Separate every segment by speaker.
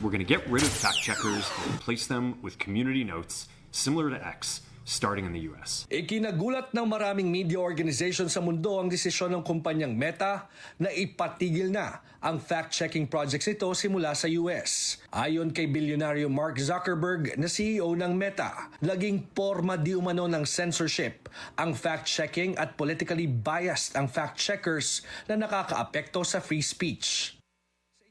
Speaker 1: We're going to get rid of fact checkers and replace them with community notes similar to X, starting in the US.
Speaker 2: Ikinagulat ng maraming media organization sa mundo ang desisyon ng kumpanyang Meta na ipatigil na ang fact-checking projects nito simula sa US. Ayon kay bilyonaryo Mark Zuckerberg na CEO ng Meta, laging porma di umano ng censorship ang fact-checking at politically biased ang fact-checkers na nakakaapekto sa free speech.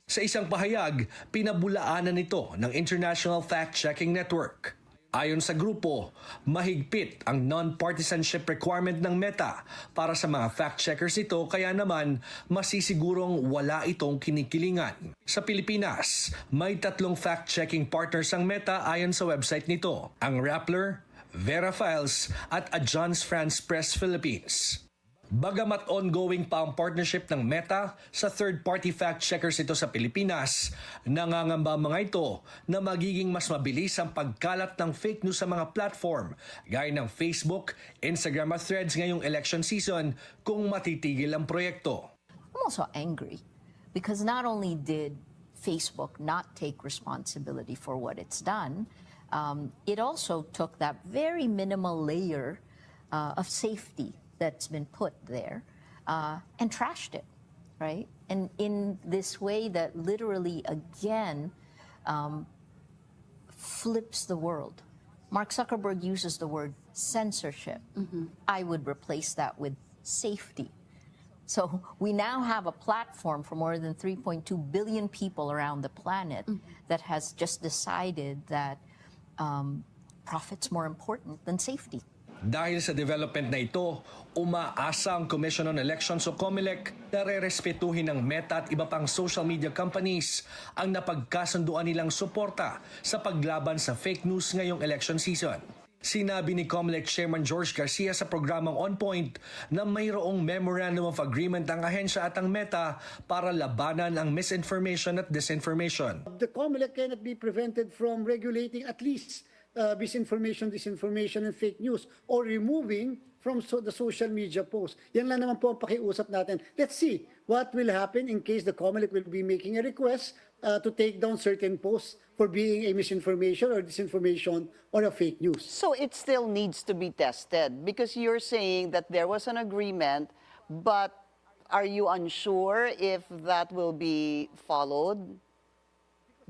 Speaker 2: Sa isang pahayag, pinabulaanan nito ng International Fact-Checking Network. Ayon sa grupo, mahigpit ang non-partisanship requirement ng Meta para sa mga fact-checkers ito kaya naman masisigurong wala itong kinikilingan. Sa Pilipinas, may tatlong fact-checking partners ang Meta ayon sa website nito, ang Rappler, Verifiles at Agence France Press Philippines. Bagamat ongoing pa ang partnership ng Meta sa third-party fact-checkers ito sa Pilipinas, nangangamba mga ito na magiging mas mabilis ang pagkalat ng fake news sa mga platform gaya ng Facebook, Instagram at Threads ngayong election season kung matitigil ang proyekto.
Speaker 3: I'm also angry because not only did Facebook not take responsibility for what it's done, um, it also took that very minimal layer uh, of safety that's been put there uh, and trashed it, right? And in this way that literally, again, um, flips the world. Mark Zuckerberg uses the word censorship. I would replace that with safety. So we now have a platform for more than 3.2 billion people around the planet that has just decided that um, profit's more important than safety.
Speaker 2: Dahil sa development na ito, umaasa ang Commission on Elections o COMELEC na re-respetuhin ng Meta at iba pang social media companies ang napagkasunduan nilang suporta sa paglaban sa fake news ngayong election season. Sinabi ni COMELEC Chairman George Garcia sa programang On Point na mayroong Memorandum of Agreement ang ahensya at ang Meta para labanan ang misinformation at disinformation.
Speaker 4: The COMELEC cannot be prevented from regulating at least uh, misinformation, disinformation, and fake news or removing from so, the social media posts. Yan lang naman po ang pakiusap natin. Let's see what will happen in case the COMELEC will be making a request uh, to take down certain posts for being a misinformation or disinformation or a fake news.
Speaker 5: So it still needs to be tested because you're saying that there was an agreement, but are you unsure if that will be followed?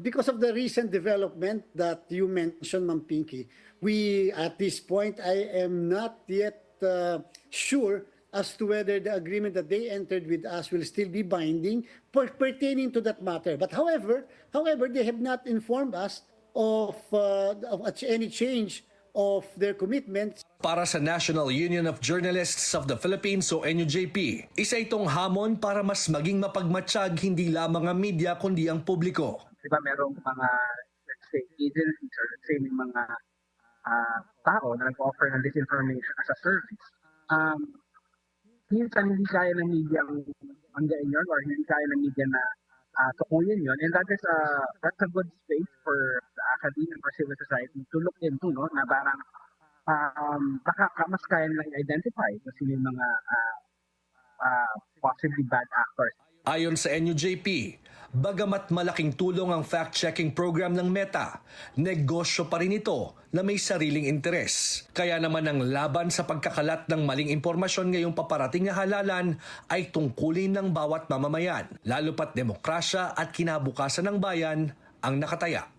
Speaker 4: Because of the recent development that you mentioned, Ma'am Pinky, we, at this point, I am not yet uh, sure as to whether the agreement that they entered with us will still be binding per- pertaining to that matter. But however, however, they have not informed us of, uh, of any change of their commitments
Speaker 2: Para sa National Union of Journalists of the Philippines o NUJP, isa itong hamon para mas maging mapagmatsyag hindi lamang ang media kundi ang publiko.
Speaker 6: Di ba merong mga let's say agencies or let's say may mga ah, tao na nag-offer ng disinformation as a service. Um, minsan hindi kaya ng media ang anggain yun or hindi kaya ng media na uh, tukuyin yun. And that is a, that's a good space for the academia or civil society to look into, no? Na parang um, baka ka- mas kaya nilang identify kung sino yung mga ah, ah, possibly bad actors
Speaker 2: Ayon sa NUJP, bagamat malaking tulong ang fact-checking program ng Meta, negosyo pa rin ito na may sariling interes. Kaya naman ang laban sa pagkakalat ng maling impormasyon ngayong paparating na halalan ay tungkulin ng bawat mamamayan, lalo pat demokrasya at kinabukasan ng bayan ang nakataya.